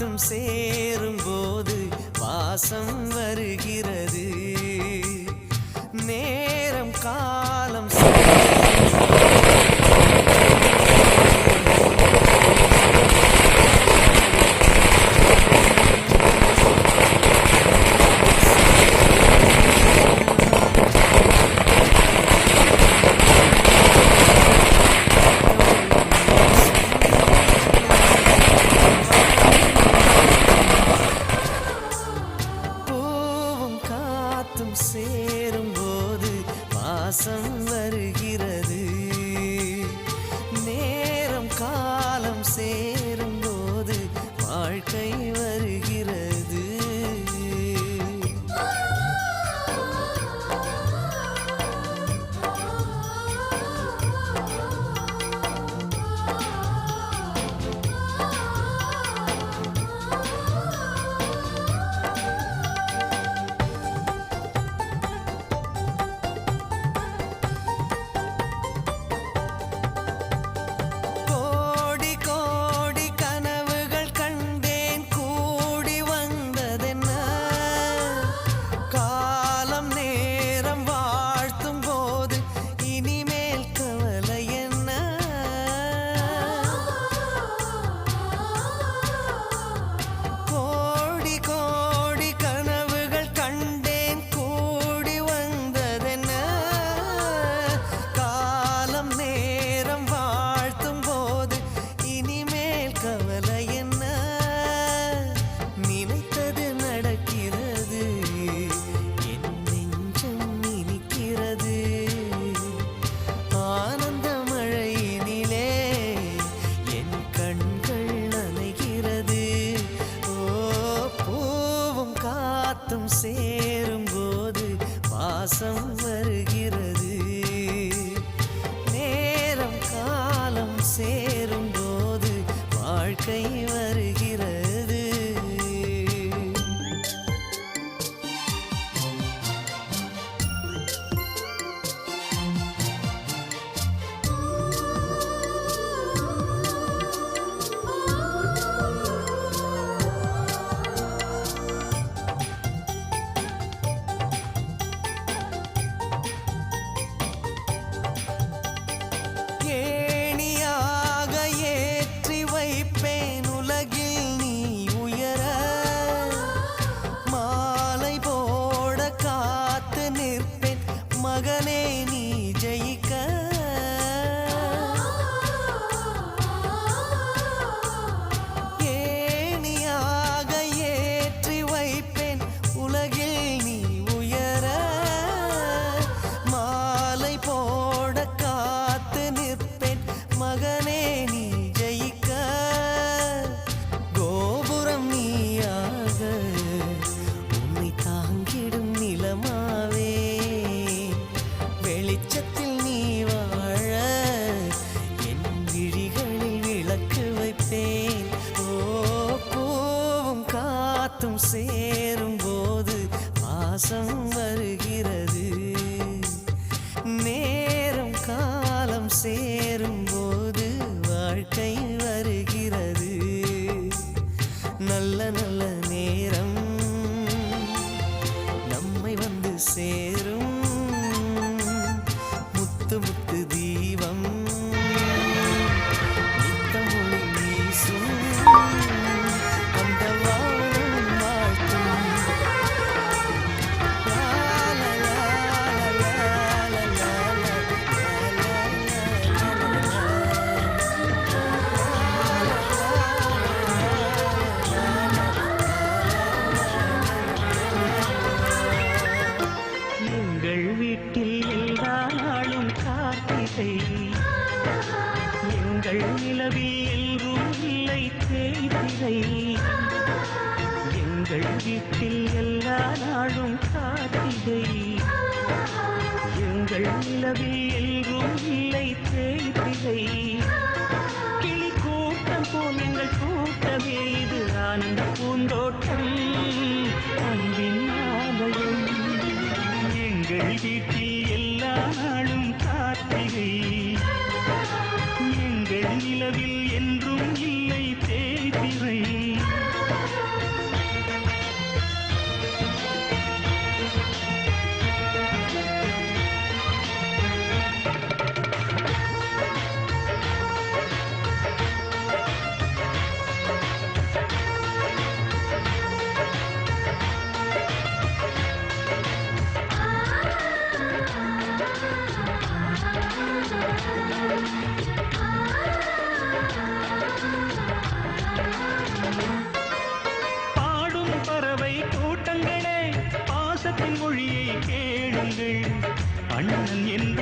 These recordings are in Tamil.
பாட்டும் சேரும்போது வாசம் மகனே இல்லை. எங்கள் வீட்டில் எல்லா நாளும் காத்திகை எங்கள் நிலவில் நிலவில் என்றும் இல்லை தேய்திரை.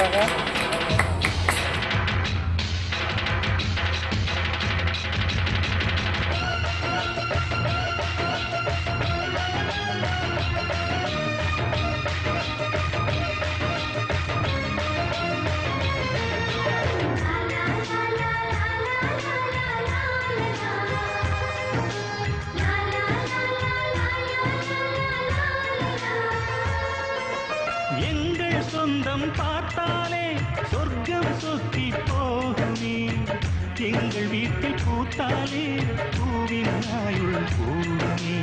ಇವಾಗ எங்கள் சொந்தம் பார்த்தாலே சொர்க்கம் சொத்தி போகுமே. எங்கள் வீட்டில் பூத்தாலே பூவின் ஆயுள் போகுமே